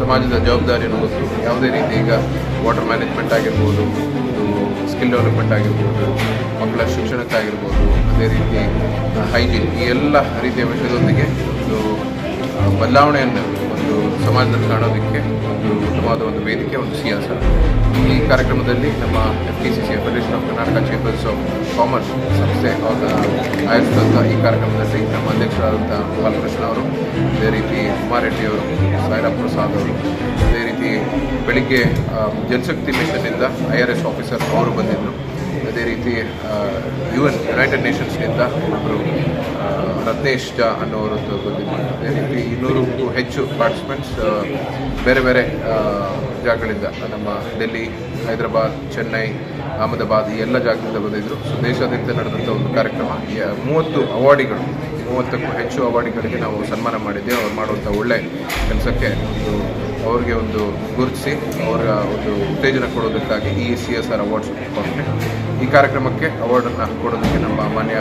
ಸಮಾಜದ ಜವಾಬ್ದಾರಿಯನ್ನು ಅನ್ನೋದು ಯಾವುದೇ ರೀತಿ ಈಗ ವಾಟರ್ ಮ್ಯಾನೇಜ್ಮೆಂಟ್ ಆಗಿರ್ಬೋದು ಸ್ಕಿಲ್ ಡೆವಲಪ್ಮೆಂಟ್ ಆಗಿರ್ಬೋದು, ಮಕ್ಕಳ ಶಿಕ್ಷಣಕ್ಕಾಗಿರ್ಬೋದು, ಅದೇ ರೀತಿ ಹೈಜೀನ್ ಈ ಎಲ್ಲ ರೀತಿಯ ವಿಷಯದೊಂದಿಗೆ ಒಂದು ಬದಲಾವಣೆಯನ್ನು ಒಂದು ಸಮಾಜದಲ್ಲಿ ಕಾಣೋದಕ್ಕೆ ಒಂದು ಉತ್ತಮವಾದ ಒಂದು ವೇದಿಕೆ, ಒಂದು ಸಿಯಾಸ. ಈ ಕಾರ್ಯಕ್ರಮದಲ್ಲಿ ನಮ್ಮ F T C C federation of Karnataka chambers of commerce ಸಂಸ್ಥೆ ಅವರ ಆಯೋಜಿಸಿದಂಥ ಈ ಕಾರ್ಯಕ್ರಮದಲ್ಲಿ ನಮ್ಮ ಅಧ್ಯಕ್ಷರಾದಂಥ ಬಾಲಕೃಷ್ಣ ಅವರು, ಅದೇ ರೀತಿ ಕುಮಾರ್ ರೆಡ್ಡಿ ಅವರು, ಸಾಯಿರಾಮ್ ಪ್ರಸಾದ್ ಅವರು, ಅದೇ ರೀತಿ ಬೆಳಿಗ್ಗೆ ಜನಶಕ್ತಿ ಮಿಷನ್ನಿಂದ ಐ ಆರ್ ಎಸ್ ಆಫೀಸರ್ ಅವರು ಬಂದಿದ್ದರು. ಅದೇ ರೀತಿ ಯು ಎನ್ ಯುನೈಟೆಡ್ ನೇಷನ್ಸ್ನಿಂದ ಒಬ್ಬರು ರತ್ನೇಶ್ ಜಾ ಅನ್ನೋರದ್ದು ಬಂದಿದ್ದರು ಅದೇ ರೀತಿ ಇನ್ನೂರಕ್ಕೂ ಹೆಚ್ಚು ಪಾರ್ಟಿಸಿಪೆಂಟ್ಸ್ ಬೇರೆ ಬೇರೆ ಜಾಗಗಳಿಂದ ನಮ್ಮ ಡೆಲ್ಲಿ, ಹೈದರಾಬಾದ್, ಚೆನ್ನೈ, ಅಹಮದಾಬಾದ್ ಈ ಎಲ್ಲ ಜಾಗದಿಂದ ಬಂದಿದ್ದರು ಸೊ ದೇಶಾದ್ಯಂತ ನಡೆದಂಥ ಒಂದು ಕಾರ್ಯಕ್ರಮ. ಮೂವತ್ತು ಅವಾರ್ಡಿಗಳು, ಮೂವತ್ತಕ್ಕೂ ಹೆಚ್ಚು ಅವಾರ್ಡಿಗಳಿಗೆ ನಾವು ಸನ್ಮಾನ ಮಾಡಿದ್ದೇವೆ. ಅವ್ರು ಮಾಡುವಂಥ ಒಳ್ಳೆ ಕೆಲಸಕ್ಕೆ ಒಂದು, ಅವ್ರಿಗೆ ಒಂದು ಗುರುತಿಸಿ, ಅವರ ಒಂದು ಉತ್ತೇಜನ ಕೊಡೋದಕ್ಕಾಗಿ ಈ ಸಿ ಎಸ್ ಆರ್ ಅವಾರ್ಡ್ಸ್ ಈ ಕಾರ್ಯಕ್ರಮಕ್ಕೆ ಅವಾರ್ಡನ್ನು ಕೊಡೋದಕ್ಕೆ ನಮ್ಮ ಮಾನ್ಯ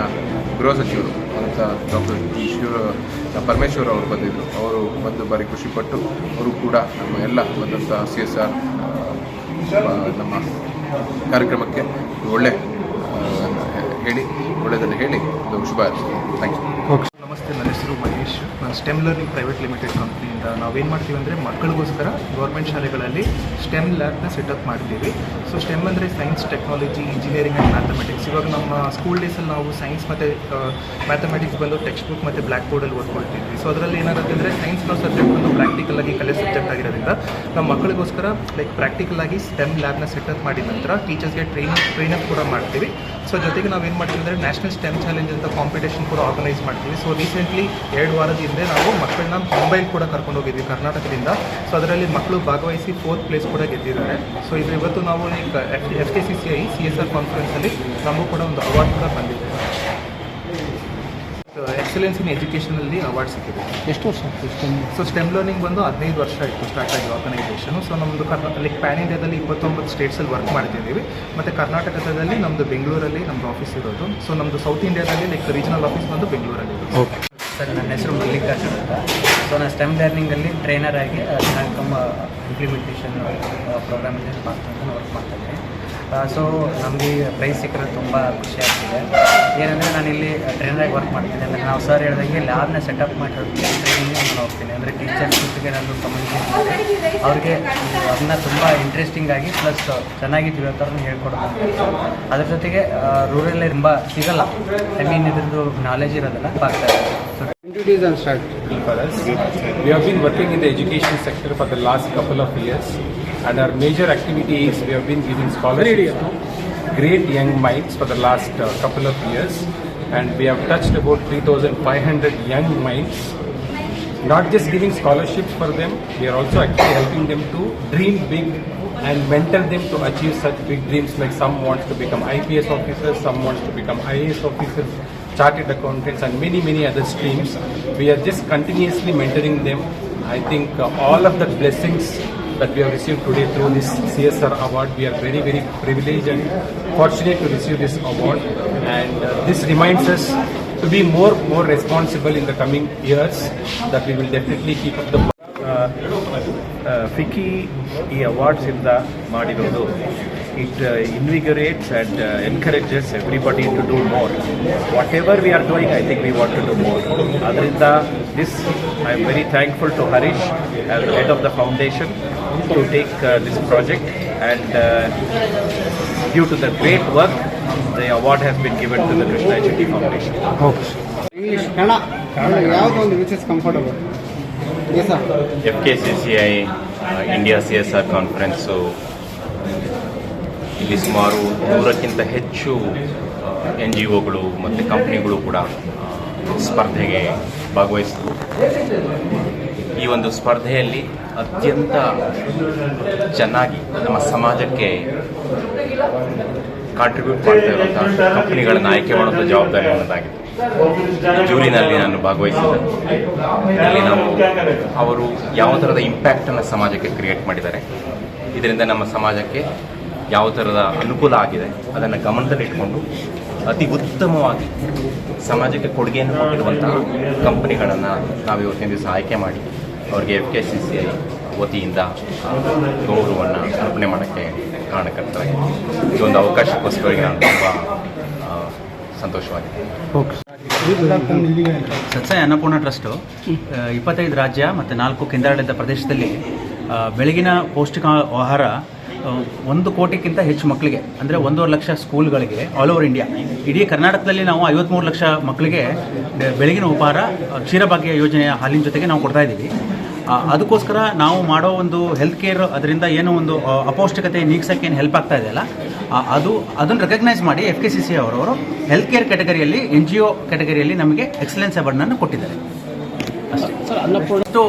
ಗೃಹ ಸಚಿವರು, ಅಂತ ಡಾಕ್ಟರ್ ಶಿವ ಪರಮೇಶ್ವರ್ ಅವರು ಬಂದಿದ್ದರು ಅವರು ಒಂದು ಬಾರಿ ಖುಷಿಪಟ್ಟು ಅವರು ಕೂಡ ನಮ್ಮ ಎಲ್ಲ ಬಂದಂಥ ಸಿ ಎಸ್ ಆರ್ ನಮ್ಮ ಕಾರ್ಯಕ್ರಮಕ್ಕೆ ಒಳ್ಳೆ ಹೇಳಿ ಒಳ್ಳೆಯದನ್ನು ಹೇಳಿ ಒಂದು ಶುಭ ಥ್ಯಾಂಕ್ ಯು ನಮಸ್ತೆ, ನನ್ನ ಹೆಸರು ಮಹೇಶ್. ನಾನು ಸ್ಟೆಮ್ ಲರ್ನಿಂಗ್ ಪ್ರೈವೇಟ್ ಲಿಮಿಟೆಡ್ ಕಂಪ್ನಿಯಿಂದ ನಾವೇನು ಮಾಡ್ತೀವಿ ಅಂದರೆ ಮಕ್ಕಳಿಗೋಸ್ಕರ ಗೌರ್ಮೆಂಟ್ ಶಾಲೆಗಳಲ್ಲಿ ಸ್ಟೆಮ್ ಲ್ಯಾಬ್ನ ಸೆಟಪ್ ಮಾಡ್ತೀವಿ ಸೊ ಸ್ಟೆಮ್ ಅಂದರೆ science, technology, engineering and mathematics. ಇವಾಗ ನಮ್ಮ ಸ್ಕೂಲ್ ಡೇಸಲ್ಲಿ ನಾವು ಸೈನ್ಸ್ ಮತ್ತು ಮ್ಯಾಥಮೆಟಿಕ್ಸ್ ಬಂದು ಟೆಕ್ಸ್ಟ್ ಬುಕ್ ಮತ್ತು ಬ್ಲ್ಯಾಕ್ ಬೋರ್ಡಲ್ಲಿ ಓದ್ಕೊಳ್ತಿದ್ವಿ. ಸೊ ಅದರಲ್ಲಿ ಏನಾಗುತ್ತೆ ಅಂದರೆ ಸೈನ್ಸ್ ನಾವು ಸಬ್ಜೆಕ್ಟ್ ಬಂದು ಪ್ರಾಕ್ಟಿಕಲ್ ಆಗಿ ಕಲೆ ಸಬ್ಜೆಕ್ಟ್ ಆಗಿರೋದ್ರಿಂದ ನಮ್ಮ ಮಕ್ಕಳಿಗೋಸ್ಕರ ಲೈಕ್ ಪ್ರಾಕ್ಟಿಕಲ್ ಆಗಿ ಸ್ಟೆಮ್ ಲ್ಯಾಬ್ನ ಸೆಟಪ್ ಮಾಡಿದ ನಂತರ ಟೀಚರ್ಸ್ಗೆ ಟ್ರೈನ್ ಟ್ರೈನಪ್ ಕೂಡ ಮಾಡ್ತೀವಿ. ಸೊ ಜೊತೆಗೆ ನಾವೇನು ಮಾಡ್ತೀವಿ ಅಂದರೆ ನ್ಯಾಷನಲ್ ಸ್ಟೆಮ್ ಚಾಲೆಂಜ್ ಅಂತ ಕಾಂಪಿಟೇಷನ್ ಕೂಡ ಆರ್ಗನೈಸ್ ಮಾಡ್ತೀವಿ. ಸೊ ರೀಸೆಂಟ್ಲಿ ಎರಡು ವಾರದ ಹಿಂದೆ ನಾವು ಮಕ್ಕಳನ್ನ ಮುಂಬೈಲಿ ಕೂಡ ಕರ್ಕೊಂಡು ಹೋಗಿದ್ವಿ ಕರ್ನಾಟಕದಿಂದ. ಸೊ ಅದರಲ್ಲಿ ಮಕ್ಕಳು ಭಾಗವಹಿಸಿ ಫೋರ್ತ್ ಪ್ಲೇಸ್ ಕೂಡ ಗೆದ್ದಿದ್ದಾರೆ. ಸೊ ಇದು ಇವತ್ತು ನಾವು F F K C C I C S R ಕಾನ್ಫರೆನ್ಸಲ್ಲಿ ನಮಗೂ ಕೂಡ ಒಂದು ಅವಾರ್ಡ್ ಕೂಡ ಬಂದಿದೆ. ಎಕ್ಸಲೆನ್ಸ್ ಇನ್ ಎಜುಕೇಷನಲ್ಲಿ ಅವಾರ್ಡ್ ಸಿಕ್ಕಿದೆ. ಎಷ್ಟು ವರ್ಷ ಸೊ ಸ್ಟೆಮ್ ಲರ್ನಿಂಗ್ ಬಂದು ಹದಿನೈದು ವರ್ಷ ಆಯಿತು ಸ್ಟಾರ್ಟ್ ಆಗಿ ಆರ್ಗನೈಸೇಷನು ಸೊ ನಮ್ಮದು ಕರ್ನಾ ಲೈಕ್ ಪ್ಯಾನ್ ಇಂಡಿಯಾದಲ್ಲಿ ಇಪ್ಪತ್ತೊಂಬತ್ತು ಸ್ಟೇಟ್ಸಲ್ಲಿ ವರ್ಕ್ ಮಾಡ್ತಿದ್ದೀವಿ. ಮತ್ತು ಕರ್ನಾಟಕದಲ್ಲಿ ನಮ್ಮದು ಬೆಂಗಳೂರಲ್ಲಿ ನಮ್ಮದು ಆಫೀಸ್ ಇರೋದು. ಸೊ ನಮ್ಮದು ಸೌತ್ ಇಂಡಿಯಾದಲ್ಲಿ ಲೈಕ್ ರೀಜನಲ್ ಆಫೀಸ್ ಬಂದು ಬೆಂಗಳೂರಲ್ಲಿ ಇರೋದು. ಓಕೆ ಸರ್ ನನ್ನ ಹೆಸರು ಮಲ್ಲಿಕಾರ್ಜುನ್ ಅಂತ. ಸೊ ನಾನು ಸ್ಟೆಮ್ ಲರ್ನಿಂಗಲ್ಲಿ ಟ್ರೈನರ್ ಆಗಿ ಕಮ್ ಇಂಪ್ಲಿಮೆಂಟೇಷನ್ ಪ್ರೋಗ್ರಾಮಲ್ಲಿ ವರ್ಕ್ ಮಾಡ್ತಾ ಇದ್ದೀನಿ ಸೊ ನಮಗೆ ಪ್ರೈಸ್ ಸಿಕ್ಕರೆ ತುಂಬ ಖುಷಿ ಆಗ್ತಿದೆ. ಏನಂದರೆ ನಾನಿಲ್ಲಿ ಟ್ರೈನರಾಗಿ ವರ್ಕ್ ಮಾಡ್ತೀನಿ ಅಂದರೆ ನಾವು ಸರ್ ಹೇಳಿದಂಗೆ ಲ್ಯಾಬ್ನ ಸೆಟಪ್ ಮಾಡಿರೋದಕ್ಕೆ ಟ್ರೈನಿಂಗ್ ನಾನು ಹೋಗ್ತೀನಿ. ಅಂದರೆ ಟೀಚರ್ಸ್ ಜೊತೆಗೆ ನಾನು ಕಮ್ಯುನಿಕೇಟ್ ಮಾಡಿ ಅವ್ರಿಗೆ ಅದನ್ನ ತುಂಬ ಇಂಟ್ರೆಸ್ಟಿಂಗ್ ಆಗಿ ಪ್ಲಸ್ ಚೆನ್ನಾಗಿ ತಿಳಿಯೋ ಥರ ಹೇಳ್ಕೊಡೋದು ನನ್ನ ಕೆಲ್ಸ. ಅದ್ರ ಜೊತೆಗೆ ರೂರಲ್ಲೇ ತುಂಬ ಸಿಗಲ್ಲ. ಐ ಮೀನ್ ಇದ್ರದ್ದು ನಾಲೆಜ್ ಇರೋದಿಲ್ಲ ಆಗ್ತಾ Duties and start. For us, we have been working in the education sector for the last couple of years, and our major activity is we have been giving scholarships to great young minds for the last uh, couple of years, and we have touched about 3,500 young minds. Not just giving scholarships for them, we are also actually helping them to dream big and mentor them to achieve such big dreams like some wants to become IPS officers, some wants to become IAS officers, chartered accountants and many many other streams. We are just continuously mentoring them. I think uh, all of the blessings that we have received today through this CSR award, we are very very privileged and fortunate to receive this award and uh, this reminds us to be more more responsible in the coming years that we will definitely keep up the FICCI ಈ ಅವಾರ್ಡ್ಸಿಂದ ಮಾಡಿರೋದು it invigorates and encourages everybody to do more whatever we are doing I think we want to do more ಅದರಿಂದ this I am very thankful to Harish as head of the foundation to take this project and due to the great work the award has been given to the Krishna H T foundation okay English Kannada Kannada ಯಾವುದು ಒಂದು which is comfortable yes sir F K C C I India C S R conference ಇಲ್ಲಿ ಸುಮಾರು ನೂರಕ್ಕಿಂತ ಹೆಚ್ಚು N G ಒಗಳು ಮತ್ತು ಕಂಪ್ನಿಗಳು ಕೂಡ ಸ್ಪರ್ಧೆಗೆ ಭಾಗವಹಿಸಿದವು. ಈ ಒಂದು ಸ್ಪರ್ಧೆಯಲ್ಲಿ ಅತ್ಯಂತ ಚೆನ್ನಾಗಿ ನಮ್ಮ ಸಮಾಜಕ್ಕೆ ಕಾಂಟ್ರಿಬ್ಯೂಟ್ ಮಾಡ್ತಾ ಇರುವಂಥ ಕಂಪ್ನಿಗಳನ್ನು ಆಯ್ಕೆ ಮಾಡೋದು ಜವಾಬ್ದಾರಿ ಒಂದಾಗಿದೆ ಜೂರಿನಲ್ಲಿ ನಾನು ಭಾಗವಹಿಸಿದ್ದೆ. ಅಲ್ಲಿ ನಾವು ಅವರು ಯಾವ ಥರದ ಇಂಪ್ಯಾಕ್ಟನ್ನು ಸಮಾಜಕ್ಕೆ ಕ್ರಿಯೇಟ್ ಮಾಡಿದ್ದಾರೆ. ಇದರಿಂದ ನಮ್ಮ ಸಮಾಜಕ್ಕೆ ಯಾವ ಥರದ ಅನುಕೂಲ ಆಗಿದೆ ಅದನ್ನು ಗಮನದಲ್ಲಿಟ್ಕೊಂಡು ಅತಿ ಉತ್ತಮವಾಗಿ ಸಮಾಜಕ್ಕೆ ಕೊಡುಗೆಯನ್ನು ಕೊಟ್ಟಿರುವಂತಹ ಕಂಪನಿಗಳನ್ನು ನಾವು ಇವತ್ತಿನ ದಿವಸ ಆಯ್ಕೆ ಮಾಡಿ ಅವರಿಗೆ F K C C I ವತಿಯಿಂದ ಗೌರವವನ್ನು ಅರ್ಪಣೆ ಮಾಡೋಕ್ಕೆ ಕಾರಣಕರ್ತರಾಗಿ ಇದೊಂದು ಅವಕಾಶಕ್ಕೋಸ್ಕರ ನಾನು ತುಂಬ ಸಂತೋಷವಾಗಿದೆ. ಸತ್ಸಾಯಿ ಅನ್ನಪೂರ್ಣ ಟ್ರಸ್ಟು ಇಪ್ಪತ್ತೈದು ರಾಜ್ಯ ಮತ್ತು ನಾಲ್ಕು ಕೇಂದ್ರಾಡಳಿತ ಪ್ರದೇಶದಲ್ಲಿ ಬೆಳಗಿನ ಪೌಷ್ಟಿಕ ಆಹಾರ ಒಂದು ಕೋಟಿಗಿಂತ ಹೆಚ್ಚು ಮಕ್ಕಳಿಗೆ, ಅಂದರೆ ಒಂದೂವರೆ ಲಕ್ಷ ಸ್ಕೂಲ್ಗಳಿಗೆ ಆಲ್ ಓವರ್ ಇಂಡಿಯಾ ಇಡೀ ಕರ್ನಾಟಕದಲ್ಲಿ ನಾವು ಐವತ್ತ್ಮೂರು ಲಕ್ಷ ಮಕ್ಕಳಿಗೆ ಬೆಳಗಿನ ಉಪಹಾರ ಕ್ಷೀರಭಾಗ್ಯ ಯೋಜನೆಯ ಹಾಲಿನ ಜೊತೆಗೆ ನಾವು ಕೊಡ್ತಾ ಇದ್ದೀವಿ. ಅದಕ್ಕೋಸ್ಕರ ನಾವು ಮಾಡೋ ಒಂದು ಹೆಲ್ತ್ ಕೇರ್ ಅದರಿಂದ ಏನೋ ಒಂದು ಅಪೌಷ್ಟಿಕತೆ ನೀಗ್ಸೋಕ್ಕೆ ಏನು ಹೆಲ್ಪ್ ಆಗ್ತಾ ಇದೆಯಲ್ಲ ಅದು, ಅದನ್ನು ರೆಕಗ್ನೈಸ್ ಮಾಡಿ ಎಫ್ ಕೆ ಸಿ ಸಿ ಅವರವರು ಹೆಲ್ತ್ ಕೇರ್ ಕ್ಯಾಟಗರಿಯಲ್ಲಿ ಎನ್ ಜಿ ಒ ಕ್ಯಾಟಗರಿಯಲ್ಲಿ ನಮಗೆ ಎಕ್ಸಲೆನ್ಸ್ ಅವಾರ್ಡ್ನನ್ನು ಕೊಟ್ಟಿದ್ದಾರೆ. ಅಷ್ಟು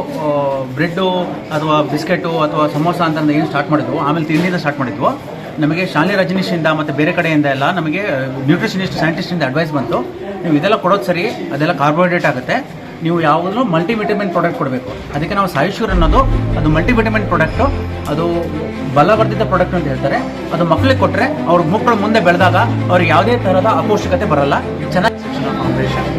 ಬ್ರೆಡ್ಡು ಅಥವಾ ಬಿಸ್ಕೆಟು ಅಥವಾ ಸಮೋಸ ಅಂತ ಏನು ಸ್ಟಾರ್ಟ್ ಮಾಡಿದ್ವು? ಆಮೇಲೆ ತಿಂಡಿಯಿಂದ ಸ್ಟಾರ್ಟ್ ಮಾಡಿದ್ವು. ನಮಗೆ ಶಾಲೆ ರಜನೀಶಿಂದ ಮತ್ತು ಬೇರೆ ಕಡೆಯಿಂದ ಎಲ್ಲ ನಮಗೆ ನ್ಯೂಟ್ರಿಷನಿಸ್ಟ್ ಸೈಂಟಿಸ್ಟಿಂದ ಅಡ್ವೈಸ್ ಬಂತು. ನೀವು ಇದೆಲ್ಲ ಕೊಡೋದು ಸರಿ, ಅದೆಲ್ಲ ಕಾರ್ಬೋಹೈಡ್ರೇಟ್ ಆಗುತ್ತೆ. ನೀವು ಯಾವುದೂ ಮಲ್ಟಿವಿಟಮಿನ್ ಪ್ರಾಡಕ್ಟ್ ಕೊಡಬೇಕು. ಅದಕ್ಕೆ ನಾವು ಸಾಯಿಶೂರ್ ಅನ್ನೋದು, ಅದು ಮಲ್ಟಿವಿಟಮಿನ್ ಪ್ರಾಡಕ್ಟು ಅದು ಬಲವರ್ಧಿತ ಪ್ರಾಡಕ್ಟ್ ಅಂತ ಹೇಳ್ತಾರೆ. ಅದು ಮಕ್ಕಳಿಗೆ ಕೊಟ್ಟರೆ ಅವ್ರ ಮಕ್ಕಳು ಮುಂದೆ ಬೆಳೆದಾಗ ಅವ್ರಿಗೆ ಯಾವುದೇ ಥರದ ಅಪೌಷ್ಟಿಕತೆ ಬರಲ್ಲ. ಚೆನ್ನಾಗಿ foundation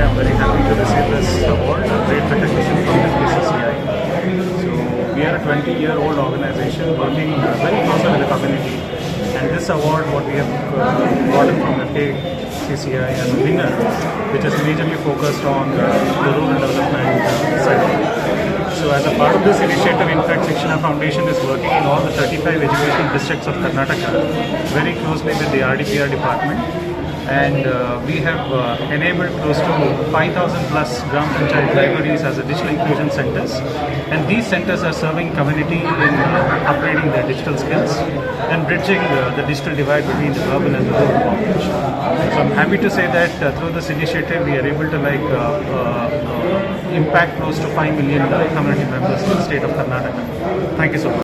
I'm very happy to receive this award, a great recognition from the KCCI. So we are a 20-year-old organization working uh, very closely with the community. And this award, what we have uh, gotten from the KCCI as a winner, which is majorly focused on the rural development uh, side. So as a part of this initiative, in fact, Shikshana Foundation is working in all the 35 educational districts of Karnataka very closely with the RDPR department. And uh, we have uh, enabled close to 5,000 plus Gram Panchayat libraries as a digital inclusion centers. And these centers are serving community in uh, upgrading their digital skills and bridging uh, the digital divide between the urban and the rural population. So I'm happy to say that uh, through this initiative, we are able to like uh, impact close to 5 million community members in the state of Karnataka. Thank you so much.